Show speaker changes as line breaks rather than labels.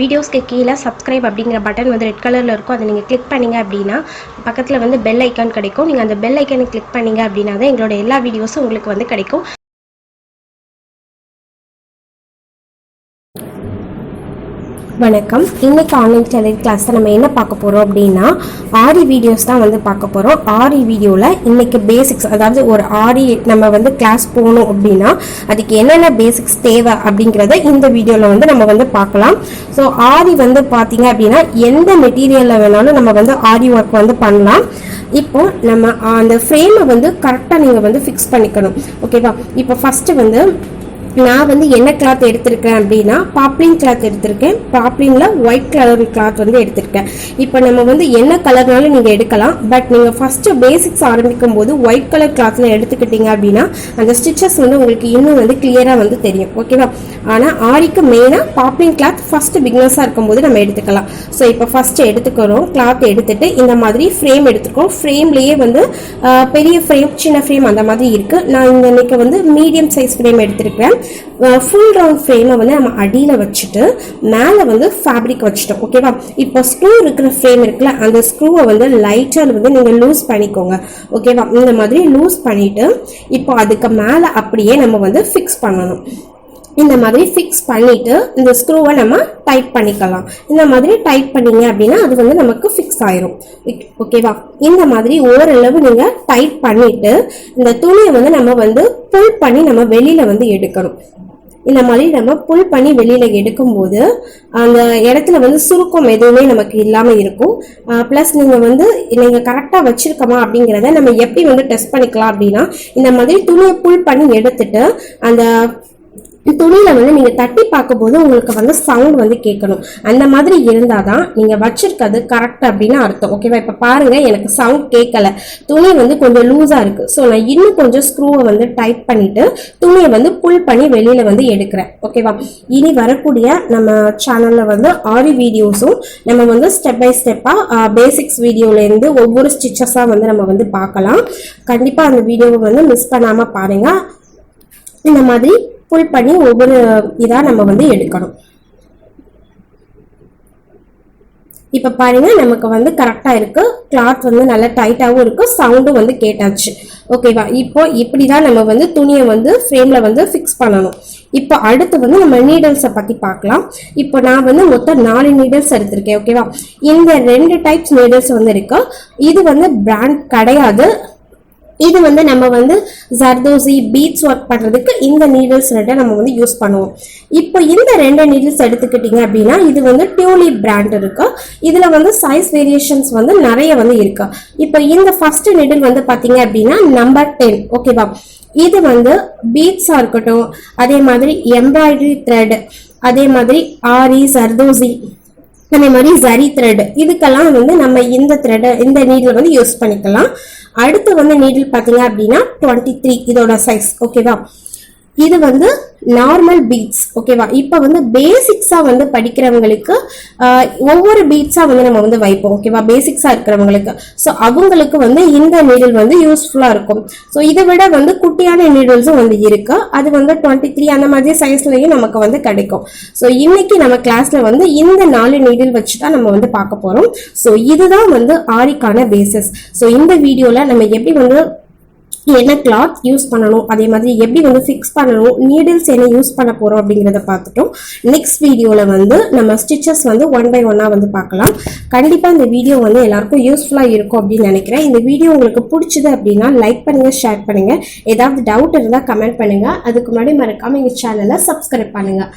வீடியோஸ்க்கு கீழே சப்ஸ்கிரைப் அப்படிங்கிற பட்டன் வந்து ரெட் கலரில் இருக்கும். அதை நீங்கள் கிளிக் பண்ணீங்க அப்படின்னா பக்கத்தில் வந்து பெல் ஐக்கான் கிடைக்கும். நீங்கள் அந்த பெல் ஐக்கானை கிளிக் பண்ணீங்க அப்படின்னா தான் எங்களோட எல்லா வீடியோஸும் உங்களுக்கு வந்து கிடைக்கும். வணக்கம். இன்னைக்கு ஆன்லைன் டெலிவரி கிளாஸில் நம்ம என்ன பார்க்க போகிறோம் அப்படின்னா ஆரி வீடியோஸ் தான் வந்து பார்க்க போகிறோம் ஆரி வீடியோவில் இன்னைக்கு பேசிக்ஸ் அதாவது ஒரு ஆரி நம்ம வந்து கிளாஸ் போகணும் அப்படின்னா அதுக்கு என்னென்ன பேசிக்ஸ் தேவை அப்படிங்கிறத இந்த வீடியோவில் வந்து நம்ம வந்து பார்க்கலாம். ஸோ ஆரி வந்து பார்த்திங்க அப்படின்னா எந்த மெட்டீரியலில் வேணாலும் நம்ம வந்து ஆரி ஒர்க் வந்து பண்ணலாம். இப்போ நம்ம அந்த ஃப்ரேமை வந்து கரெக்டாக நீங்கள் வந்து ஃபிக்ஸ் பண்ணிக்கணும். ஓகேவா இப்போ ஃபஸ்ட்டு வந்து நான் வந்து என்ன கிளாத் எடுத்திருக்கேன் அப்படின்னா பாப்ளின் கிளாத் எடுத்திருக்கேன். பாப்ளின்ல ஒயிட் கலர் கிளாத் வந்து எடுத்திருக்கேன். இப்போ நம்ம வந்து என்ன கலர்னாலும் நீங்கள் எடுக்கலாம். பட் நீங்கள் ஃபஸ்ட்டு பேசிக்ஸ் ஆரம்பிக்கும் போது ஒயிட் கலர் கிளாத்தில் எடுத்துக்கிட்டீங்க அப்படின்னா அந்த ஸ்டிச்சஸ் வந்து உங்களுக்கு இன்னும் வந்து கிளியராக வந்து தெரியும். ஓகேவா ஆனால் ஆரிக்கு மெயினாக பாப்ளின் கிளாத் ஃபஸ்ட்டு பிக்னஸாக இருக்கும்போது நம்ம எடுத்துக்கலாம். ஸோ இப்போ ஃபஸ்ட்டு எடுத்துக்கிறோம். கிளாத் எடுத்துட்டு இந்த மாதிரி ஃப்ரேம் எடுத்துக்கிறோம். ஃப்ரேம்லேயே வந்து பெரிய ஃப்ரேம் சின்ன ஃப்ரேம் அந்த மாதிரி இருக்குது நான் இந்த இன்னைக்கு வந்து மீடியம் சைஸ் ஃப்ரேம் எடுத்திருக்கேன் ஃபுல் ரவுண்ட் ஃப்ரேமை வந்து நம்ம அடியில் வச்சுட்டு மேலே வந்து ஃபேப்ரிக் வச்சுட்டோம் ஓகேவா இப்போ ஸ்க்ரூ இருக்கிற ஃப்ரேம் இருக்குல்ல அந்த ஸ்க்ரூவை வந்து லைட்டாக வந்து நீங்கள் லூஸ் பண்ணிக்கோங்க ஓகேவா இந்த மாதிரி லூஸ் பண்ணிவிட்டு இப்போ அதுக்கு மேலே அப்படியே நம்ம வந்து ஃபிக்ஸ் பண்ணணும். இந்த மாதிரி ஃபிக்ஸ் பண்ணிட்டு இந்த ஸ்க்ரூவை நம்ம டைட் பண்ணிக்கலாம். இந்த மாதிரி டைட் பண்ணீங்க அப்படின்னா அது வந்து நமக்கு ஃபிக்ஸ் ஆயிரும். ஓகேவா இந்த மாதிரி ஓரளவு நீங்கள் டைட் பண்ணிட்டு இந்த துணியை வந்து நம்ம வந்து புல் பண்ணி நம்ம வெளியில வந்து எடுக்கணும். இந்த மாதிரி நம்ம புல் பண்ணி வெளியில எடுக்கும்போது அந்த இடத்துல வந்து சுருக்கம் எதுவுமே நமக்கு இல்லாம இருக்கும். ப்ளஸ் நீங்க வந்து நீங்க கரெக்டா வச்சிருக்கோமா அப்படிங்கிறத நம்ம எப்படி வந்து டெஸ்ட் பண்ணிக்கலாம் அப்படின்னா இந்த மாதிரி துணியை புல் பண்ணி எடுத்துட்டு அந்த துணியில் வந்து நீங்கள் தட்டி பார்க்கும்போது உங்களுக்கு வந்து சவுண்ட் வந்து கேட்கணும். அந்த மாதிரி இருந்தால் தான் நீங்கள் வச்சுருக்கிறது கரெக்ட் அப்படின்னு அர்த்தம். ஓகேவா இப்போ பாருங்கள் எனக்கு சவுண்ட் கேட்கல. துணி வந்து கொஞ்சம் லூஸாக இருக்குது ஸோ நான் இன்னும் கொஞ்சம் ஸ்க்ரூவை வந்து டைட் பண்ணிவிட்டு துணியை வந்து புல் பண்ணி வெளியில் வந்து எடுக்கிறேன். ஓகேவா இனி வரக்கூடிய நம்ம சேனலில் வந்து ஆரி வீடியோஸும் நம்ம வந்து ஸ்டெப் பை ஸ்டெப்பாக பேசிக்ஸ் வீடியோலேருந்து ஒவ்வொரு ஸ்டிச்சஸாக வந்து நம்ம வந்து பார்க்கலாம். கண்டிப்பாக அந்த வீடியோவை வந்து மிஸ் பண்ணாமல் பாருங்கள் இந்த மாதிரி புல் பண்ணி ஒவ்வொரு இதாக நம்ம வந்து எடுக்கணும். இப்போ பாருங்க நமக்கு வந்து கரெக்டாக இருக்கு. கிளாத் வந்து நல்லா டைட்டாகவும் இருக்கு. சவுண்டும் வந்து கேட்டாச்சு. ஓகேவா இப்போ இப்படி தான் நம்ம வந்து துணியை வந்து ஃப்ரேமில் வந்து ஃபிக்ஸ் பண்ணணும். இப்போ அடுத்து வந்து நம்ம நீடல்ஸை பற்றி பார்க்கலாம். இப்போ நான் வந்து மொத்தம் நாலு நீடல்ஸ் எடுத்திருக்கேன். ஓகேவா இந்த ரெண்டு டைப்ஸ் நீடல்ஸ் வந்து இருக்கு. இது வந்து பிராண்ட் கிடையாது. இது வந்து நம்ம வந்து ஜர்தோசி பீட்ஸ் ஒர்க் பண்ணுறதுக்கு இந்த நீடில்ஸ் ரெண்டை நம்ம வந்து யூஸ் பண்ணுவோம். இப்போ இந்த ரெண்டு நீடில்ஸ் எடுத்துக்கிட்டிங்க அப்படின்னா இது வந்து டியூலி பிராண்ட் இருக்கு. இதில் வந்து சைஸ் வேரியேஷன்ஸ் வந்து நிறைய வந்து இருக்கு. இப்போ இந்த ஃபர்ஸ்ட் நீடில் வந்து பார்த்தீங்க அப்படின்னா நம்பர் டென் ஓகேவா இது வந்து பீட்ஸாக இருக்கட்டும் அதே மாதிரி எம்ப்ராய்டரி த்ரெட் அதே மாதிரி ஆரி சர்தோசி அதே மாதிரி ஜரி த்ரெட் இதுக்கெல்லாம் வந்து நம்ம இந்த த்ரெட் இந்த நீடில் வந்து யூஸ் பண்ணிக்கலாம். அடுத்து வந்து நீடில் பார்த்தீங்க அப்படின்னா டுவெண்ட்டி த்ரீ இதோட சைஸ் ஓகேவா இது வந்து நார்மல் பீட்ஸ் ஓகேவா இப்போ வந்து பேசிக்ஸாக வந்து படிக்கிறவங்களுக்கு ஒவ்வொரு பீட்ஸாக வந்து நம்ம வந்து வைப்போம் ஓகேவா பேசிக்ஸாக இருக்கிறவங்களுக்கு. ஸோ அவங்களுக்கு வந்து இந்த நீடில் வந்து யூஸ்ஃபுல்லாக இருக்கும். ஸோ இதை விட வந்து குட்டியான நீடில்ஸும் வந்து இருக்கு. அது வந்து டுவெண்ட்டி த்ரீ அந்த மாதிரி சைஸ்லையும் நமக்கு வந்து கிடைக்கும். ஸோ இன்னைக்கு நம்ம கிளாஸில் வந்து இந்த நாலு நீடில் வச்சு தான் நம்ம வந்து பார்க்க போகிறோம் ஸோ இதுதான் வந்து ஆரிக்கான பேசிஸ் ஸோ இந்த வீடியோவில் நம்ம எப்படி வந்து என்ன கிளாத் யூஸ் பண்ணணும் அதே மாதிரி எப்படி வந்து ஃபிக்ஸ் பண்ணணும் நீடில்ஸ் என்ன யூஸ் பண்ண போகிறோம் அப்படிங்கிறத பார்த்துட்டோம். நெக்ஸ்ட் வீடியோவில் வந்து நம்ம ஸ்டிச்சஸ் வந்து ஒன் பை ஒன்னாக வந்து பார்க்கலாம். கண்டிப்பாக இந்த வீடியோ வந்து எல்லாருக்கும் யூஸ்ஃபுல்லாக இருக்கும் அப்படின்னு நினைக்கிறேன். இந்த வீடியோ உங்களுக்கு பிடிச்சது அப்படின்னா லைக் பண்ணுங்கள் ஷேர் பண்ணுங்கள் ஏதாவது டவுட் இருந்தால் கமெண்ட் பண்ணுங்கள் அதுக்கு முன்னாடி மறக்காமல் எங்கள் சேனலை சப்ஸ்கிரைப் பண்ணுங்கள்